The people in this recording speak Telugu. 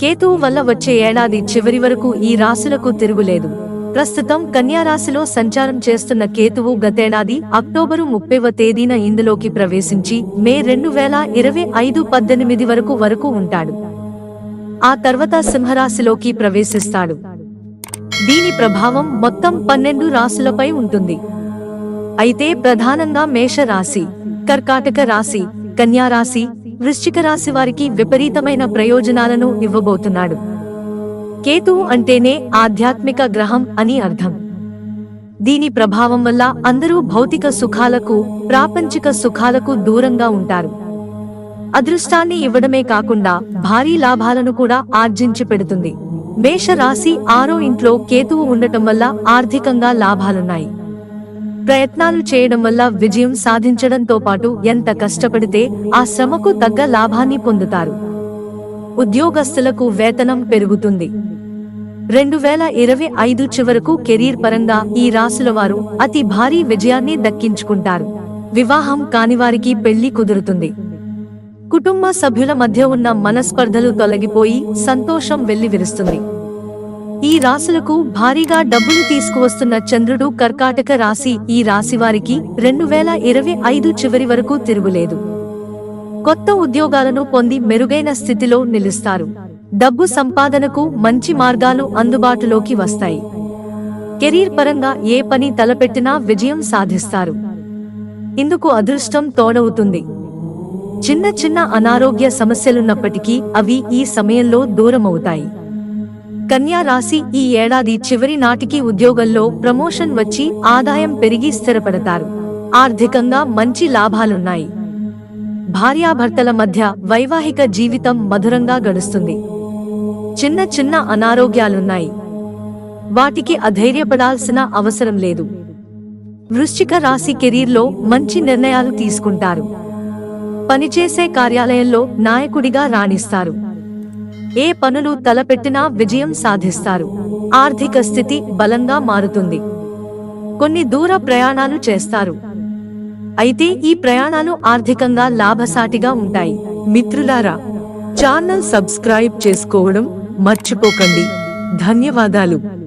కేతువు వల్ల వచ్చే ఏడాది చివరి వరకు ఈ రాశులకు తిరుగులేదు. ప్రస్తుతం కన్యారాశిలో సంచారం చేస్తున్న కేతువు గతేడాది అక్టోబరు ముప్పైవ తేదీన ఇందులోకి ప్రవేశించి మే రెండు వేల ఇరవై ఐదు పద్దెనిమిది వరకు వరకు ఉంటాడు. ఆ తర్వాత సింహరాశిలోకి ప్రవేశిస్తాడు. దీని ప్రభావం మొత్తం పన్నెండు రాశులపై ఉంటుంది. అయితే ప్రధానంగా మేష రాశి కర్కాటక రాశి కన్యారాశి వృశ్చిక రాశి వారికి విపరీతమైన ప్రయోజనాలను ఇవ్వబోతున్నాడు. కేతువు అంటేనే ఆధ్యాత్మిక గ్రహం అని అర్థం. దీని ప్రభావం వల్ల అందరూ భౌతిక సుఖాలకు ప్రాపంచిక సుఖాలకు దూరంగా ఉంటారు. అదృష్టాన్ని ఇవ్వడమే కాకుండా భారీ లాభాలను కూడా ఆర్జించి పెడుతుంది. మేష రాశి ఆరో ఇంట్లో కేతువు ఉండటం వల్ల ఆర్థికంగా లాభాలున్నాయి. ప్రయత్నాలు చేయడం వల్ల విజయం సాధించడంతో పాటు ఎంత కష్టపడితే ఆ శ్రమకు తగ్గ లాభాన్ని పొందుతారు. ఉద్యోగస్తులకు వేతనం పెరుగుతుంది. రెండు వేల ఇరవై ఐదు చివరకు కెరీర్ పరంగా ఈ రాసుల వారు అతి భారీ విజయాన్ని దక్కించుకుంటారు. వివాహం కానివారికి పెళ్ళి కుదురుతుంది. కుటుంబ సభ్యుల మధ్య ఉన్న మనస్పర్ధలు తొలగిపోయి సంతోషం వెల్లివిరుస్తుంది. ఈ రాశులకు భారీగా డబ్బులు తీసుకువస్తున్న చంద్రుడు కర్కాటక రాశి. ఈ రాశి వారికి రెండు వేల ఇరవై ఐదు చివరి వరకు తిరుగులేదు. కొత్త ఉద్యోగాలను పొంది మెరుగైన స్థితిలో నిలుస్తారు. డబ్బు సంపాదనకు మంచి మార్గాలు అందుబాటులోకి వస్తాయి. కెరీర్ పరంగా ఏ పని తలపెట్టినా విజయం సాధిస్తారు. ఇందుకు అదృష్టం తోడవుతుంది. చిన్న చిన్న అనారోగ్య సమస్యలున్నప్పటికీ అవి ఈ సమయంలో దూరమవుతాయి. కన్యా రాశి ఈ ఏడాది చివరి నాటికి ఉద్యోగంలో ప్రమోషన్ వచ్చి ఆదాయం పెరిగి స్థిరపడతారు. ఆర్థికంగా మంచి లాభాలున్నాయి. భార్యాభర్తల మధ్య వైవాహిక జీవితం మధురంగా గడుస్తుంది. చిన్న చిన్న అనారోగ్యాలున్నాయి. వాటికి అధైర్యపడాల్సిన అవసరం లేదు. వృశ్చిక రాశి కెరీర్లో మంచి నిర్ణయాలు తీసుకుంటారు. పనిచేసే కార్యాలయంలో నాయకుడిగా రాణిస్తారు. ఏ పనులు తలపెట్టినా విజయం సాధిస్తారు. ఆర్థిక స్థితి బలంగా మారుతుంది. కొన్ని దూర ప్రయాణాలు చేస్తారు. అయితే ఈ ప్రయాణాలు ఆర్థికంగా లాభసాటిగా ఉంటాయి. మిత్రులారా ఛానల్ సబ్స్క్రైబ్ చేసుకోవడం మర్చిపోకండి. ధన్యవాదాలు.